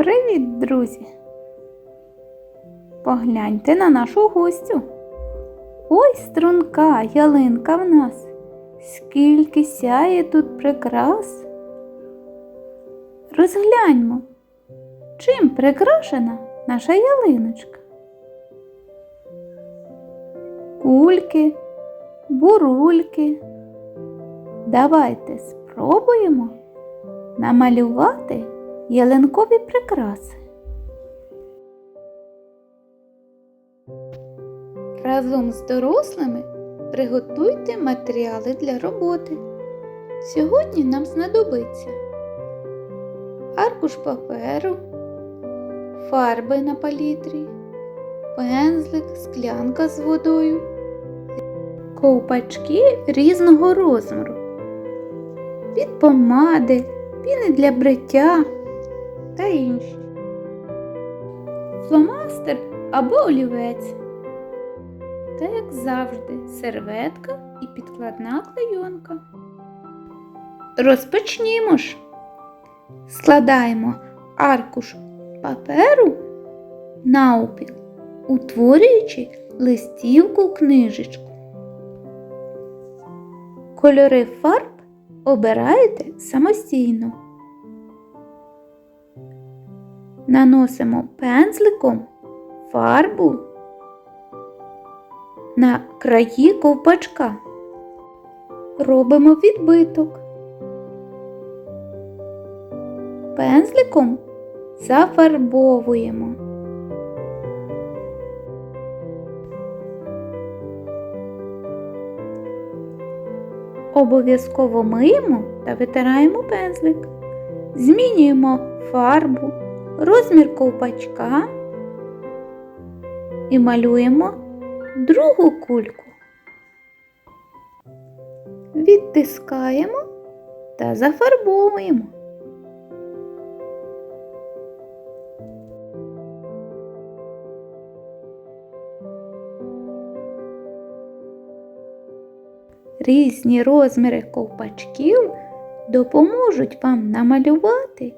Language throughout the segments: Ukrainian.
Привіт, друзі! Погляньте на нашу гостю. Ой, струнка ялинка в нас. Скільки сяє тут прикрас. Розгляньмо, чим прикрашена наша ялиночка. Кульки, бурульки. Давайте спробуємо намалювати ялинкові прикраси. Разом з дорослими приготуйте матеріали для роботи. Сьогодні нам знадобиться аркуш паперу, фарби на палітрі, пензлик, склянка з водою, ковпачки різного розміру, від помади, піни для бриття та інші. Фломастер або олівець. Та, як завжди, серветка і підкладна клейонка. Розпочнімо ж. Складаємо аркуш паперу навпіл, утворюючи листівку книжечку. Кольори фарб обираєте самостійно. Наносимо пензликом фарбу на краї ковпачка. Робимо відбиток. Пензликом зафарбовуємо. Обов'язково миємо та витираємо пензлик. Змінюємо фарбу, розмір ковпачка і малюємо другу кульку. Відтискаємо та зафарбовуємо. Різні розміри ковпачків допоможуть вам намалювати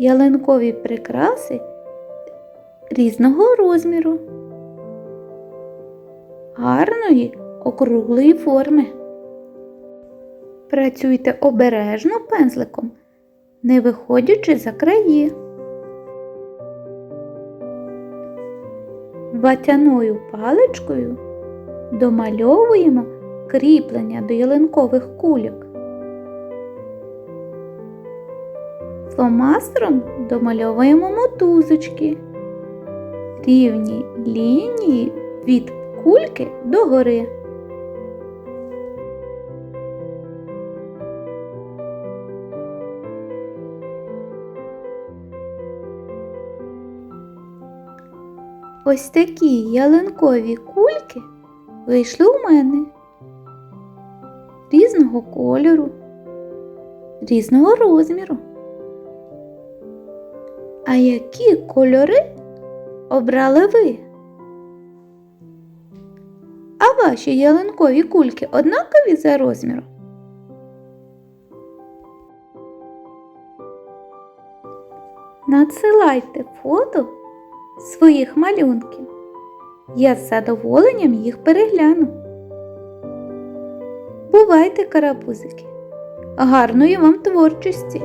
ялинкові прикраси різного розміру гарної округлої форми. Працюйте обережно пензликом, не виходячи за краї. Ватяною паличкою домальовуємо кріплення до ялинкових кульок. Фломастером домальовуємо мотузочки, рівні лінії від кульки догори. Ось такі ялинкові кульки вийшли у мене різного кольору, різного розміру. А які кольори обрали ви? А ваші ялинкові кульки однакові за розміром? Надсилайте фото своїх малюнків. Я з задоволенням їх перегляну. Бувайте, карапузики! Гарної вам творчості!